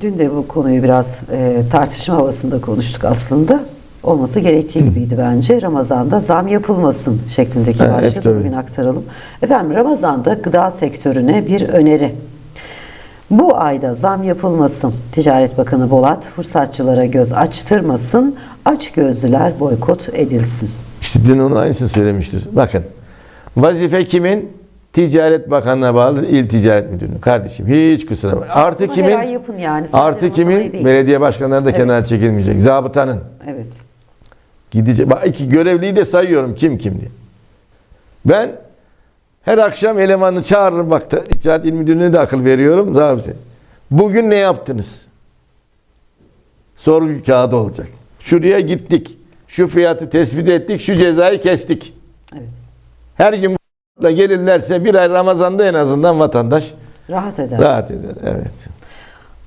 Dün de bu konuyu biraz e, tartışma havasında konuştuk aslında. Olması gerektiği gibiydi bence. Ramazan'da zam yapılmasın şeklindeki Evet, başlığı da tabii. bugün aktaralım. Efendim Ramazan'da gıda sektörüne bir öneri. Bu ayda zam yapılmasın. Ticaret Bakanı Bolat fırsatçılara göz açtırmasın. Aç gözlüler boykot edilsin. İşte dün onun aynısını söylemiştir. Bakın vazife kimin? Ticaret Bakanlığı'na bağlı İl Ticaret Müdürlüğü. Kardeşim hiç kusura bakma. Artı Bunu kimin? her ay yapın yani. Sadece Artı Ramazan ayı kimin? değil. Belediye başkanları da kenara çekilmeyecek. Zabıtanın. Evet. Gidecek. Bak iki görevliyi de sayıyorum kim kim diye. Ben her akşam elemanı çağırırım bak da İcraat İl Müdürlüğü'ne de akıl veriyorum. Zabıta. Bugün ne yaptınız? Sorgu kağıdı olacak. Şuraya gittik. Şu fiyatı tespit ettik. Şu cezayı kestik. Evet. Her gün da gelirlerse bir ay Ramazan'da en azından vatandaş Rahat eder. rahat eder. Evet.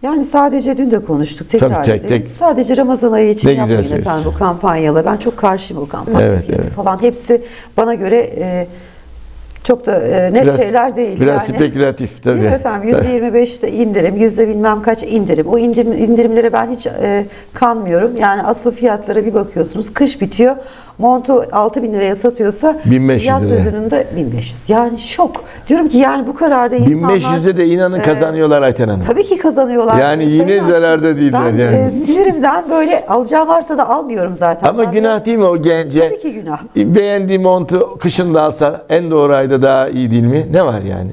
Yani sadece dün de konuştuk tekrar Tabii, tek edelim. tek. Sadece Ramazan ayı için Ne yapmayın efendim bu kampanyalar. Ben çok karşıyım o kampanya Evet, evet. falan. Hepsi bana göre e, çok da e, net Biraz- şeyler değil. Biraz yani. spekülatif tabii. Değil mi efendim? %25 de indirim, yüzde bilmem kaç indirim. O indirim, indirimlere ben hiç e, kanmıyorum. Yani asıl fiyatlara bir bakıyorsunuz. Kış bitiyor. Montu 6000 bin liraya satıyorsa 1500 yaz liraya. sözünün de 1500. Yani şok. Diyorum ki yani bu kadar da insanlar... 1500'de de inanın e, kazanıyorlar Ayten Hanım. Tabii ki kazanıyorlar. Yani yine zararda değiller ben, yani. e, sinirimden böyle alacağım varsa da almıyorum zaten. Ama Ben günah değil mi o gence? Tabii ki günah. Beğendiği montu kışın da alsa en doğru ayda daha iyi değil mi? Ne var yani?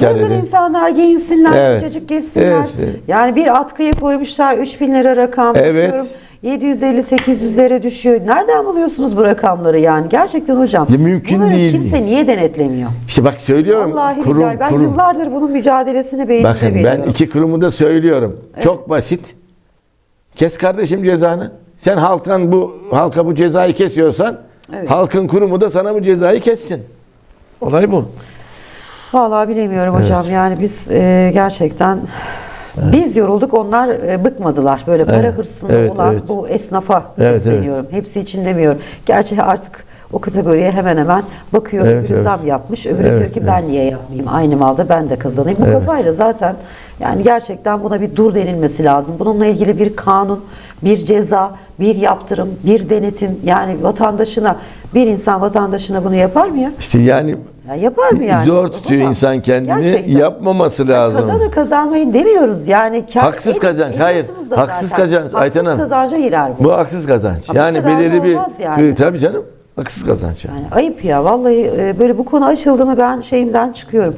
Bırakın insanlar giyinsinler, Evet. sıcacık geçsinler. Evet, evet. Yani bir atkıya koymuşlar 3000 lira rakam. Evet. Bakıyorum 750-800'lere düşüyor. Nereden buluyorsunuz bu rakamları yani? Gerçekten hocam. Ya mümkün bunları değil. kimse niye denetlemiyor? İşte bak söylüyorum. Vallahi kurum, billahi ben kurum. yıllardır bunun mücadelesini beynimde Bakın ben veriyorum. iki kurumu da söylüyorum. Çok basit. Kes kardeşim cezanı. Sen halktan bu halka bu cezayı kesiyorsan Evet. halkın kurumu da sana bu cezayı kessin. Olay bu. Vallahi bilemiyorum hocam. Yani biz e, gerçekten biz yorulduk onlar e, bıkmadılar. Böyle para Evet, hırsında evet, olan evet. bu esnafa Evet, sesleniyorum. Hepsi için demiyorum. Gerçi artık o kategoriye hemen hemen bakıyor. Evet, öbürü evet. zam yapmış. Öbürü Evet, diyor ki ben niye yapmayayım? Aynı malda ben de kazanayım. Bu Evet. kafayla zaten yani gerçekten buna bir dur denilmesi lazım. Bununla ilgili bir kanun, bir ceza, bir yaptırım, bir denetim yani vatandaşına bir insan vatandaşına bunu yapar mı ya? İşte yani Ya yapar mı yani? zor tutuyor Hocam, insan kendini. gerçekten. Yapmaması lazım. Kazanı kazanmayın demiyoruz yani. Haksız ed- kazanç, hayır. Haksız zaten. kazanç, Ayten Hanım. kazanca girer bu. Bu haksız kazanç. Bu yani belirli bir yani. tabii canım. Haksız kazanç yani. Yani ayıp ya vallahi e, böyle bu konu açıldı mı ben şeyimden çıkıyorum.